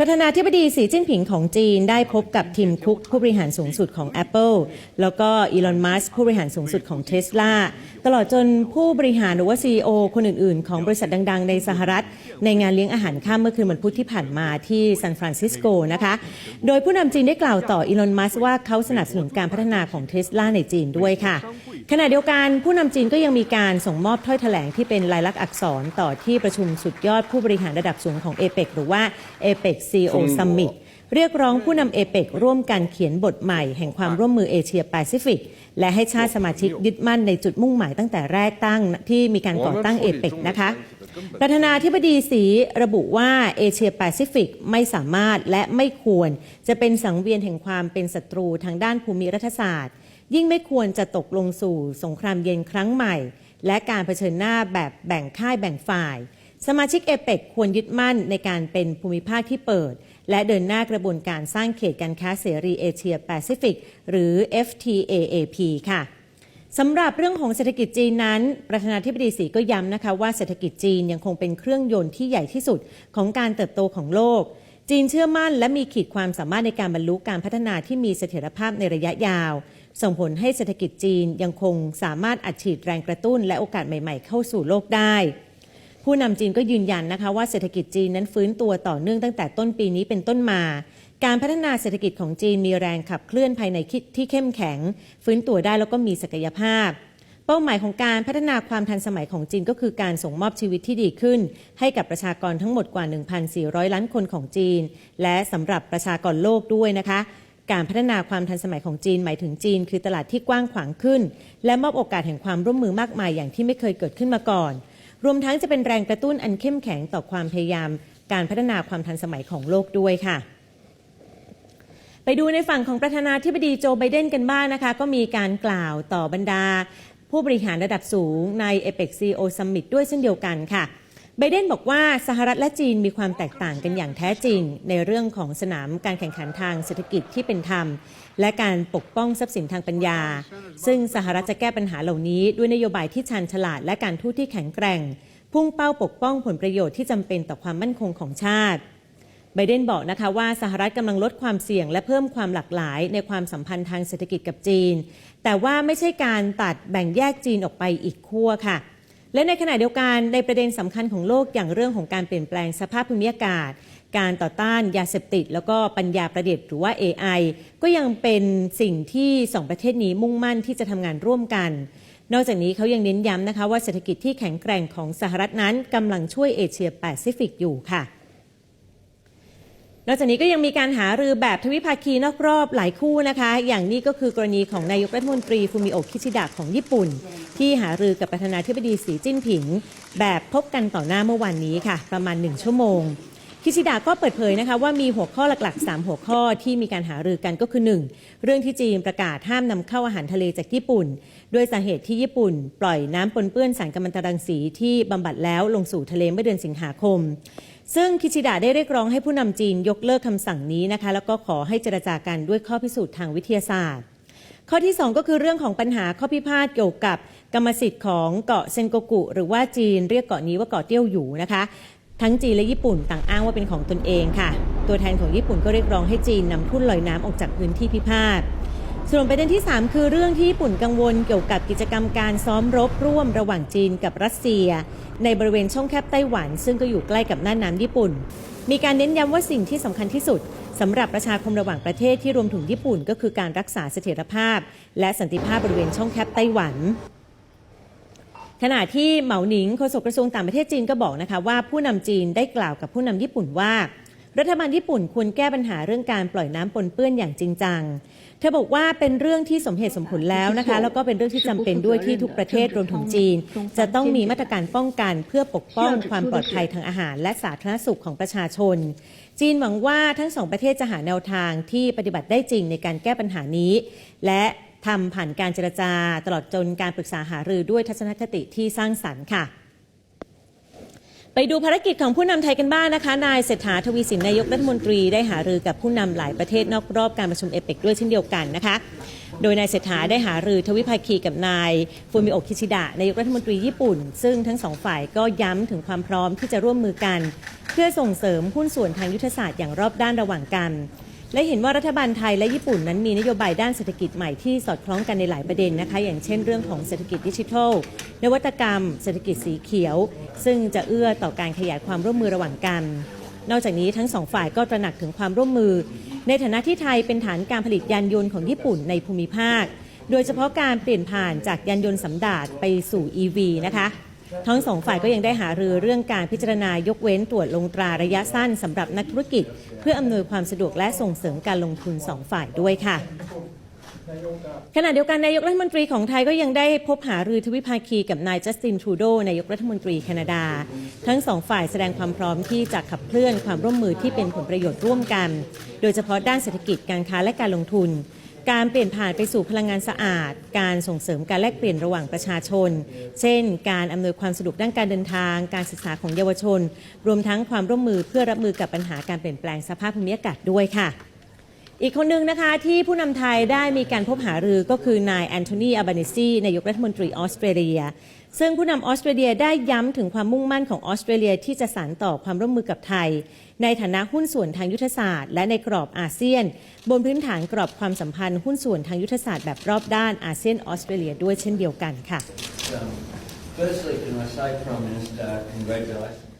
ประธานาธิบดีสีจิ้นผิงของจีนได้พบกับทิมคุกผู้บริหารสูงสุดของ Apple แล้วก็อีลอนมัสผู้บริหารสูงสุดของ Tesla ตลอดจนผู้บริหารหรือว่า CEO คนอื่น ๆ ของบริษัทดัง ๆ ในสหรัฐ ในงานเลี้ยงอาหารค่ำเมื่อคืนวันพุธที่ผ่านมาที่ซานฟรานซิสโกนะคะ โดยผู้นำจีนได้กล่าวต่ออีลอนมัสว่าเขาสนับสนุนการพัฒนาของ Tesla ในจีนด้วยค่ะ ขณะเดียวกันผู้นำจีนก็ยังมีการส่งมอบถ้อยแถลงที่เป็นลายลักษณ์อักษรต่อที่ประชุมสุดยอดผู้บริหารระดับสูงของเอเปกหรือว่า APEC CEO Summit เรียกร้องผู้นำเอเปกร่วมกันเขียนบทใหม่แห่งความร่วมมือเอเชียแปซิฟิก และให้ชาติสมาชิกยึดมั่นในจุดมุ่งหมายตั้งแต่แรกตั้งที่มีการก่อตั้งเอเปกนะคะ ประธานาธิบดีสีระบุว่าเอเชียแปซิฟิกไม่สามารถและไม่ควรจะเป็นสังเวียนแห่งความเป็นศัตรูทางด้านภูมิรัฐศาสตร์ ยิ่งไม่ควรจะตกลงสู่สงครามเย็นครั้งใหม่ และการเผชิญหน้าแบบแบ่งค่ายแบ่งฝ่าย สมาชิกเอเปกควรยึดมั่นในการเป็นภูมิภาคที่เปิด และเดินหน้ากระบวนการสร้างเขตการค้าเสรีเอเชียแปซิฟิกหรือ FTAAP ค่ะสำหรับเรื่องของเศรษฐกิจจีนนั้น ประธานาธิบดีสีก็ย้ำนะคะว่าเศรษฐกิจจีนยังคงเป็นเครื่องยนต์ที่ใหญ่ที่สุดของการเติบโตของโลก จีนเชื่อมั่นและมีขีดความสามารถในการบรรลุการพัฒนาที่มีเสถียรภาพในระยะยาว ส่งผลให้เศรษฐกิจจีนยังคงสามารถอัดฉีดแรงกระตุ้นและโอกาสใหม่ ๆ เข้าสู่โลกได้ ผู้นำจีนก็ยืนยันนะคะว่าเศรษฐกิจจีนนั้นฟื้นตัวต่อเนื่องตั้งแต่ต้นปีนี้เป็นต้นมา การพัฒนาเศรษฐกิจของจีนมีแรงขับเคลื่อนภายในที่เข้มแข็ง ฟื้นตัวได้แล้วก็มีศักยภาพ เป้าหมายของการพัฒนาความทันสมัยของจีนก็คือการส่งมอบชีวิตที่ดีขึ้น ให้กับประชากรทั้งหมดกว่า 1,400 ล้านคนของจีน และสำหรับประชากรโลกด้วยนะคะการพัฒนาความทันสมัยของจีนหมายถึงจีน คือตลาดที่กว้างขวางขึ้น และมอบโอกาสแห่งความร่วมมือมากมายอย่างที่ไม่เคยเกิดขึ้นมาก่อน รวมทั้งจะเป็นแรงกระตุ้นอันเข้มแข็งต่อความพยายาม การพัฒนาความทันสมัยของโลกด้วยค่ะ ไปดูในฝั่งของประธานาธิบดีโจไบเดนกันบ้างนะคะ ก็มีการกล่าวต่อบรรดา ผู้บริหารระดับสูงในเอเปกซีโอซัมมิตด้วยเช่นเดียวกันค่ะ ไบเดนบอกว่าสหรัฐและจีนมีความแตกต่างกันอย่างแท้จริง ในเรื่องของสนามการแข่งขันทางเศรษฐกิจที่เป็นธรรม และการปกป้องทรัพย์สินทางปัญญา ซึ่งสหรัฐจะแก้ปัญหาเหล่านี้ด้วยนโยบายที่ชันฉลาดและการทูตที่แข็งแกร่ง พุ่งเป้าปกป้องผลประโยชน์ที่จำเป็นต่อความมั่นคงของชาติไบเดนบอกนะคะว่าสหรัฐกำลังลดความเสี่ยงและเพิ่มความหลากหลายในความสัมพันธ์ทางเศรษฐกิจกับจีน แต่ว่าไม่ใช่การตัดแบ่งแยกจีนออกไปอีกขั้วค่ะ และในขณะเดียวกันในประเด็นสำคัญของโลกอย่างเรื่องของการเปลี่ยนแปลงสภาพภูมิอากาศ การต่อต้านยาเสพติด แล้วก็ปัญญาประดิษฐ์หรือว่า AI ก็ยังเป็นสิ่งที่สองประเทศนี้มุ่งมั่นที่จะทำงานร่วมกัน นอกจากนี้เขายังเน้นย้ำนะคะว่าเศรษฐกิจที่แข็งแกร่งของสหรัฐนั้นกำลังช่วยเอเชียแปซิฟิกอยู่ค่ะ นอกจากนี้ก็ยังมีการหารือแบบทวิภาคีนอกรอบหลายคู่นะคะ อย่างนี้ก็คือกรณีของนายกรัฐมนตรีฟูมิโอะคิชิดะของญี่ปุ่น ที่หารือกับประธานาธิบดีสีจิ้นผิง แบบพบกันต่อหน้าเมื่อวานนี้ค่ะ ประมาณ 1 ชั่วโมง คิชิดะก็เปิดเผยนะคะว่ามีหัวข้อหลักๆ 3 หัวข้อที่มีการหารือกันก็คือ 1. เรื่องที่จีนประกาศห้ามนำเข้าอาหารทะเลจากญี่ปุ่น ด้วยสาเหตุที่ญี่ปุ่น ปล่อยน้ำปนเปื้อนสารกัมมันตรังสีที่บำบัดแล้วลงสู่ทะเลเมื่อเดือนสิงหาคม ซึ่งคิชิดะได้เรียกร้องให้ผู้นำจีนยกเลิกคำสั่งนี้นะคะ แล้วก็ขอให้เจรจากันด้วยข้อพิสูจน์ทางวิทยาศาสตร์ ข้อที่ 2 ก็คือเรื่องของปัญหาข้อพิพาทเกี่ยวกับกรรมสิทธิ์ของเกาะเซนโกกุ หรือว่าจีนเรียกเกาะนี้ว่าเกาะเตี้ยวหยูนะคะ ทั้งจีนและญี่ปุ่นต่างอ้างว่าเป็นของตนเองค่ะ ตัวแทนของญี่ปุ่นก็เรียกร้องให้จีนนำทุ่นลอยน้ำออกจากพื้นที่พิพาท ส่วนประเด็นที่ 3 คือเรื่องที่ญี่ปุ่นกังวลเกี่ยวกับกิจกรรมการซ้อมรบร่วมระหว่างจีนกับรัสเซีย ในบริเวณช่องแคบไต้หวัน ซึ่งก็อยู่ใกล้กับน่านน้ำญี่ปุ่น มีการเน้นย้ำว่าสิ่งที่สำคัญที่สุดสำหรับประชาคมระหว่างประเทศที่รวมถึงญี่ปุ่น ก็คือการรักษาเสถียรภาพ และสันติภาพบริเวณช่องแคบไต้หวันขณะที่เหมาหนิงโฆษกกระทรวงต่างประเทศจีนก็บอกนะคะว่าผู้นำจีนได้กล่าวกับผู้นำญี่ปุ่นว่า รัฐบาลญี่ปุ่นควรแก้ปัญหาเรื่องการปล่อยน้ำปนเปื้อนอย่างจริงจังเธอบอกว่าเป็นเรื่องที่สมเหตุสมผลแล้วนะคะ แล้วก็เป็นเรื่องที่จำเป็นด้วยที่ทุกประเทศรวมถึงจีน จะต้องมีมาตรการป้องกันเพื่อปกป้องความปลอดภัยทางอาหาร และสาธารณสุขของประชาชน จีนหวังว่าทั้งสองประเทศจะหาแนวทางที่ปฏิบัติได้จริงในการแก้ปัญหานี้ และทำผ่านการเจรจา ตลอดจนการปรึกษาหารือด้วยทัศนคติที่สร้างสรรค์ค่ะ ไปดูภารกิจของผู้นำไทยกันบ้างนะคะ นายเศรษฐาทวีสินนายกรัฐมนตรีได้หารือกับผู้นำหลายประเทศนอกรอบการประชุมเอเปกด้วยเช่นเดียวกันนะคะ โดยนายเศรษฐาได้หารือทวิภาคีกับนายฟูมิโอกิชิดะนายกรัฐมนตรีญี่ปุ่น ซึ่งทั้งสองฝ่ายก็ย้ำถึงความพร้อมที่จะร่วมมือกัน เพื่อส่งเสริมหุ้นส่วนทางยุทธศาสตร์อย่างรอบด้านระหว่างกัน และเห็นว่ารัฐบาลไทยและญี่ปุ่นนั้นมีนโยบายด้านเศรษฐกิจใหม่ที่สอดคล้องกันในหลายประเด็นนะคะ อย่างเช่นเรื่องของเศรษฐกิจดิจิทัล นวัตกรรม เศรษฐกิจสีเขียว ซึ่งจะเอื้อต่อการขยายความร่วมมือระหว่างกัน นอกจากนี้ทั้งสองฝ่ายก็ตระหนักถึงความร่วมมือ ในฐานะที่ไทยเป็นฐานการผลิตยานยนต์ของญี่ปุ่นในภูมิภาค โดยเฉพาะการเปลี่ยนผ่านจากยานยนต์สำดาดไปสู่ EV นะคะ ทั้งสองฝ่ายก็ยังได้หารือเรื่องการพิจารณายกเว้นตรวจลงตราระยะสั้นสำหรับนักธุรกิจ เพื่ออำนวยความสะดวกและส่งเสริมการลงทุนสองฝ่ายด้วยค่ะขณะเดียวกันนายกรัฐมนตรีของไทยก็ยังได้พบหารือทวิภาคีกับนายจัสตินทรูโดนายกรัฐมนตรีแคนาดา ทั้งสองฝ่ายแสดงความพร้อมที่จะขับเคลื่อนความร่วมมือที่เป็นผลประโยชน์ร่วมกัน โดยเฉพาะด้านเศรษฐกิจการค้าและการลงทุน การเปลี่ยนผ่านไปสู่พลังงานสะอาด การส่งเสริมการแลกเปลี่ยนระหว่างประชาชน เช่น การอำนวยความสะดวกด้านการเดินทาง การศึกษาของเยาวชน รวมทั้งความร่วมมือเพื่อรับมือกับปัญหาการเปลี่ยนแปลงสภาพภูมิอากาศด้วยค่ะ อีกคนหนึ่งนะคะที่ผู้นำไทยได้มีการพบหารือก็คือนายแอนโทนีอัลบานิซีนายกรัฐมนตรีออสเตรเลีย ซึ่งผู้นำออสเตรเลียได้ย้ำถึงความมุ่งมั่นของออสเตรเลียที่จะสานต่อความร่วมมือกับไทย ในฐานะหุ้นส่วนทางยุทธศาสตร์ และในกรอบอาเซียน บนพื้นฐานกรอบความสัมพันธ์หุ้นส่วนทางยุทธศาสตร์แบบรอบด้านอาเซียนออสเตรเลียด้วยเช่นเดียวกันค่ะ Firstly, can I say, Prime Minister, congratulations